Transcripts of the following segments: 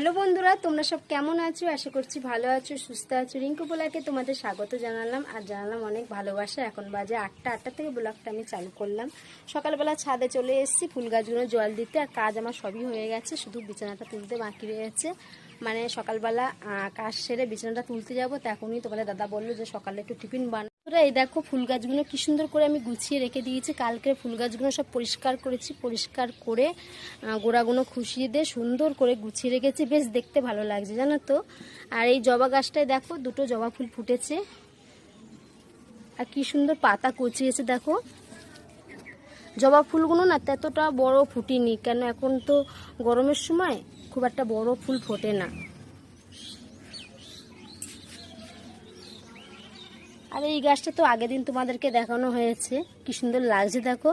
Hello বন্ধুরা, তোমরা সব কেমন আছো? আশা করছি ভালো আছো, সুস্থ আছো। রিঙ্কু বোলাকে তোমাদের স্বাগত জানালাম। আর জানালাম অনেক ভালোবাসা। এখন বাজে আটটা আটটা থেকে ব্লগটা আমি চালু করলাম। সকালবেলা ছাদে চলে এসেছি, ফুল গাছগুলো জল দিতে। আর কাজ আমার সবই হয়ে গেছে, শুধু বিছানাটা তুলতে বাকি রয়েছে। মানে সকালবেলা কাজ সেরে বিছানাটা তুলতে যাব। তখনই তোমাদের দাদা বলল যে সকালে একটু টিফিন বানা বন্ধুরা, এই দেখো ফুল গাছগুলো কি সুন্দর করে আমি গুছিয়ে রেখে দিয়েছি। কালকে ফুল গাছগুলো সব পরিষ্কার করেছি পরিষ্কার করে গোড়াগুলো খুশিয়ে দিয়ে সুন্দর করে গুছিয়ে রেখেছি। বেশ দেখতে ভালো লাগছে জানো তো? আর এই জবা গাছটায় দেখো দুটো জবা ফুল ফুটেছে। আর কি সুন্দর পাতা কচিয়েছে দেখো। জবা ফুলগুলো না ততটা বড় ফুটিনি কেন এখন তো গরমের সময় খুব একটা বড় ফুল ফোটে না। আর এই গাছটা তো আগের দিন তোমাদেরকে দেখানো হয়েছে। কি সুন্দর লাগছে দেখো।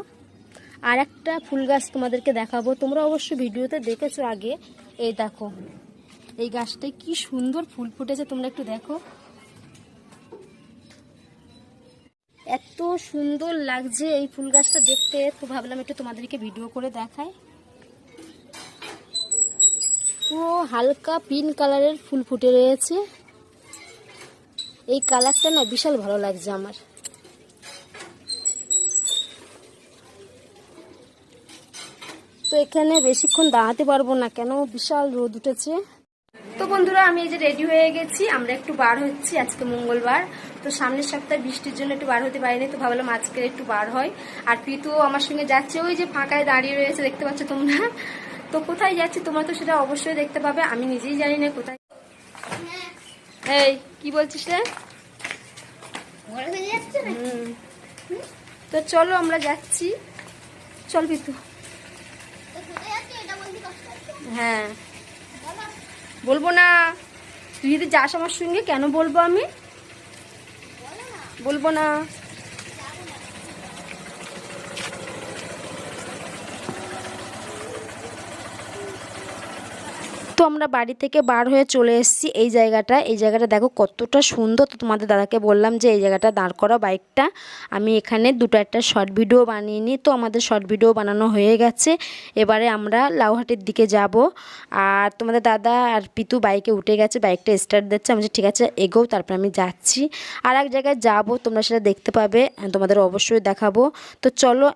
আর একটা ফুল গাছ তোমাদেরকে দেখাবো। তোমরা অবশ্য ভিডিওতে দেখেছ আগে। এই দেখো। এই গাছটায় কি সুন্দর ফুল ফুটেছে, তোমরা একটু দেখো। এত সুন্দর লাগছে এই ফুল গাছটা দেখতে। তো ভাবলাম একটু তোমাদেরকে ভিডিও করে দেখাই। পুরো হালকা পিঙ্ক কালারের ফুল ফুটে রয়েছে। এই কালারটা না বিশাল ভালো লাগছে আমার। তো এখানে বেশিক্ষণ দাঁড়াতে পারব না, কেন? বিশাল রোদ উঠেছে। তো বন্ধুরা, আমি এই যে রেডি হয়ে গেছি। আমরা একটু বার হচ্ছি আজকে মঙ্গলবার। তো সামনের সপ্তাহে বৃষ্টির জন্য একটু বার হতে পারিনি, তো ভাবলাম আজকে একটু বার হয়। আর পিতুও আমার সঙ্গে যাচ্ছে, ওই যে ফাঁকায় দাঁড়িয়ে রয়েছে, দেখতে পাচ্ছ তোমরা? তো কোথায় যাচ্ছি তোমরা তো সেটা অবশ্যই দেখতে পাবে, আমি নিজেই জানি না কোথায়। এই কি বলছিস রে? হুম। তো চলো আমরা যাচ্ছি। চল পিতু। হ্যাঁ। বলব না। তুই যদি যাস আমার সঙ্গে কেন বলব আমি? বলব না। তো আমরা বাড়ি থেকে বার হয়ে চলে এসেছি এই জায়গাটা। এই জায়গাটা দেখো কতটা সুন্দর। তো তোমাদের দাদাকে বললাম যে এই জায়গাটা দাঁড় করা বাইকটা। আমি এখানে দুটো একটা শর্ট ভিডিও বানিয়ে নিই। তো আমাদের শর্ট ভিডিও বানানো হয়ে গেছে। এবারে আমরা লাউহাটির দিকে যাব। আর তোমাদের দাদা আর পিতু বাইকে উঠে গেছে। বাইকটা স্টার্ট দিচ্ছে। আমি ঠিক আছে এগোও তারপর আমি যাচ্ছি। আর এক জায়গায় যাব, তোমরা সেটা দেখতে পাবে। তোমাদের অবশ্যই দেখাবো। তো চলো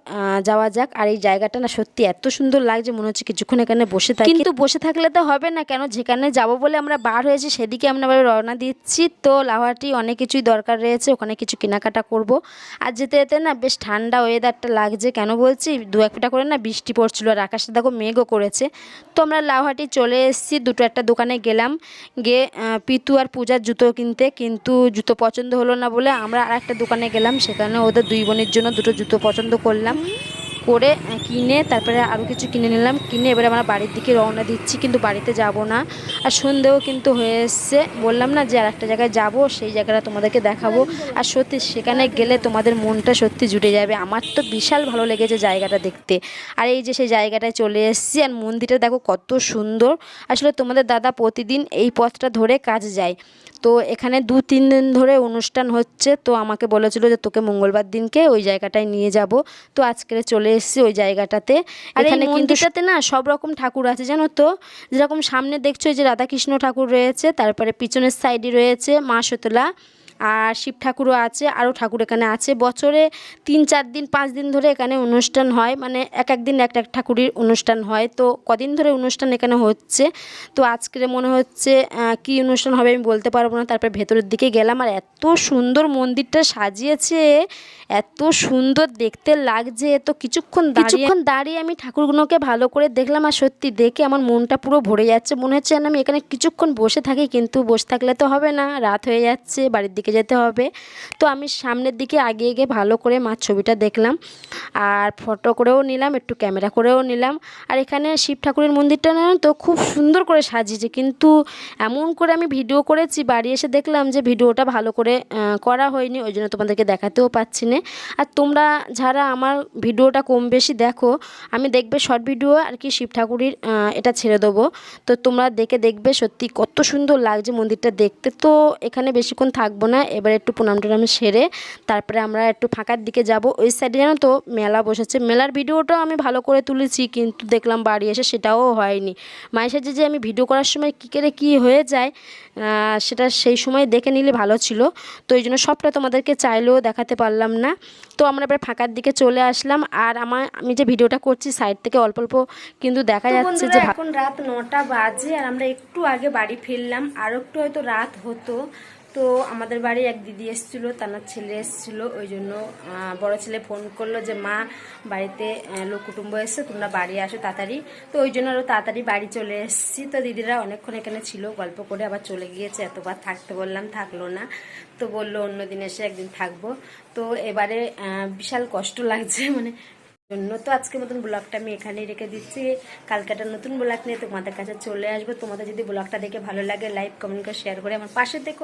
যাওয়া যাক। আর এই জায়গাটা না সত্যি এত সুন্দর লাগছে। মনে হচ্ছে কিছুক্ষণ এখানে বসে থাকি। কিন্তু বসে থাকলে তো হবে না কেন? যেখানে যাব বলে আমরা বার হয়েছি, সেদিকে আমরা রওনা দিচ্ছি। তো লাভাটি অনেক কিছুই দরকার রয়েছে, ওখানে কিছু কেনাকাটা করব। আর যেতে যেতে না বেশ ঠান্ডা ওয়েদারটা লাগছে। কেন বলছি? দু একটা করে না বৃষ্টি পড়ছিল আর আকাশে দেখো মেঘও করেছে। তো আমরা লাউহাটি চলে এসেছি। দুটো একটা দোকানে গেলাম। গিয়ে পিতু আর পূজার জুতো কিনতে। কিন্তু জুতো পছন্দ হলো না বলে আমরা আর একটা দোকানে গেলাম। সেখানে ওদের দুই বোনের জন্য দুটো জুতো পছন্দ করলাম। করে কিনে, তারপরে আরও কিছু কিনে নিলাম। কিনে এবারে আমরা বাড়ির দিকে রওনা দিচ্ছি, কিন্তু বাড়িতে যাব না। আর সন্ধেও কিন্তু হয়ে এসছে। বললাম না যে আর একটা জায়গায় যাব, সেই জায়গাটা তোমাদেরকে দেখাবো। আর সত্যি সেখানে গেলে তোমাদের মনটা সত্যি জুড়ে যাবে। আমার তো বিশাল ভালো লেগেছে জায়গাটা দেখতে। আর এই যে সেই জায়গাটায় চলে এসেছি, আর মন্দিরটা দেখো কত সুন্দর। আসলে তোমাদের দাদা প্রতিদিন এই পথটা ধরে কাজ যায়। তো এখানে দু, তিন দিন ধরে অনুষ্ঠান হচ্ছে। তো আমাকে বলেছিল যে তোকে মঙ্গলবার দিনকে ওই জায়গাটায় নিয়ে যাব। তো আজকে চলে এসেছি ওই জায়গাটাতে। আর এখানে সাথে না সব রকম ঠাকুর আছে জানো তো? যেরকম সামনে দেখছ যে রাধাকৃষ্ণ ঠাকুর রয়েছে তারপরে পিছনের সাইডে রয়েছে মা শীতলা। আর শিব ঠাকুরও আছে, আরও ঠাকুর এখানে আছে। বছরে তিন, চার দিন, পাঁচ দিন ধরে এখানে অনুষ্ঠান হয় মানে এক এক দিন এক এক ঠাকুরের অনুষ্ঠান হয়। তো কদিন ধরে অনুষ্ঠান এখানে হচ্ছে। তো আজকের মনে হচ্ছে কি অনুষ্ঠান হবে আমি বলতে পারব না। তারপর ভেতরের দিকে গেলাম আর এত সুন্দর মন্দিরটা সাজিয়েছে, এত সুন্দর দেখতে লাগছে তো কিছুক্ষণ কিছুক্ষণ দাঁড়িয়ে আমি ঠাকুরগুলোকে ভালো করে দেখলাম আর সত্যি দেখে আমার মনটা পুরো ভরে যাচ্ছে। মনে হচ্ছে আমি এখানে কিছুক্ষণ বসে থাকি, কিন্তু বসে থাকলে তো হবে না। রাত হয়ে যাচ্ছে, বাড়ির দিকে যেতে হবে। তো আমি সামনের দিকে আগিয়ে গিয়ে ভালো করে মার ছবিটা দেখলাম। আর ফটো করেও নিলাম, একটু ক্যামেরা করেও নিলাম। আর এখানে শিব ঠাকুরের মন্দিরটা না তো খুব সুন্দর করে সাজিয়েছে। কিন্তু এমন করে আমি ভিডিও করেছি, বাড়ি এসে দেখলাম যে ভিডিওটা ভালো করে করা হয়নি, ওই জন্য তোমাদেরকে দেখাতেও পাচ্ছি না। আর তোমরা যারা আমার ভিডিওটা কম বেশি দেখো, আমি দেখবে শর্ট ভিডিও আর কি শিব ঠাকুরের এটা ছেড়ে দেবো। তো তোমরা দেখে দেখবে সত্যি কত সুন্দর লাগছে মন্দিরটা দেখতে। তো এখানে বেশিক্ষণ থাকব না, এবার একটু প্রণাম টুনাম সেরে তারপরে আমরা একটু ফাঁকার দিকে যাব। ওই সাইডে জানো তো মেলা বসেছে। মেলার ভিডিওটাও আমি ভালো করে তুলেছি কিন্তু দেখলাম বাড়ি এসে সেটাও হয়নি। মায়ের সাথে যে আমি ভিডিও করার সময় কী করে কী হয়ে যায় সেটা সেই সময় দেখে নিলে ভালো ছিল। তো এই জন্য সবটা তোমাদেরকে চাইলেও দেখাতে পারলাম না। তো আমরা এবার ফাঁকার দিকে চলে আসলাম আর আমার আমি যে ভিডিওটা করছি সাইড থেকে অল্প অল্প কিন্তু দেখা যাচ্ছে যে এখন রাত নটা বাজে আর আমরা একটু আগে বাড়ি ফিরলাম। আর একটু হয়তো রাত হতো। তো আমাদের বাড়ি এক দিদি এসেছিল, তার ছেলে এসেছিল, ওই জন্য বড় ছেলে ফোন করল যে, মা, বাড়িতে লোক কুটুম্ব এসছে, তোমরা বাড়ি আসো তাড়াতাড়ি। তো ওই জন্য আরও তাড়াতাড়ি বাড়ি চলে এসেছি। তো দিদিরা অনেকক্ষণ এখানে ছিল, গল্প করে আবার চলে গিয়েছে, এতবার থাকতে বললাম, থাকল না। তো বলল, অন্য দিন এসে একদিন থাকব। তো এবারে বিশাল কষ্ট লাগছে মানে জন্য। তো আজকের মতন ব্লগটা আমি এখানেই রেখে দিচ্ছি। কালকে একটা নতুন ব্লগ নিয়ে তোমাদের কাছে চলে আসব। তোমাদের যদি ব্লগটা দেখে ভালো লাগে লাইক কমেন্ট করে শেয়ার করে আমার পাশে থেকে।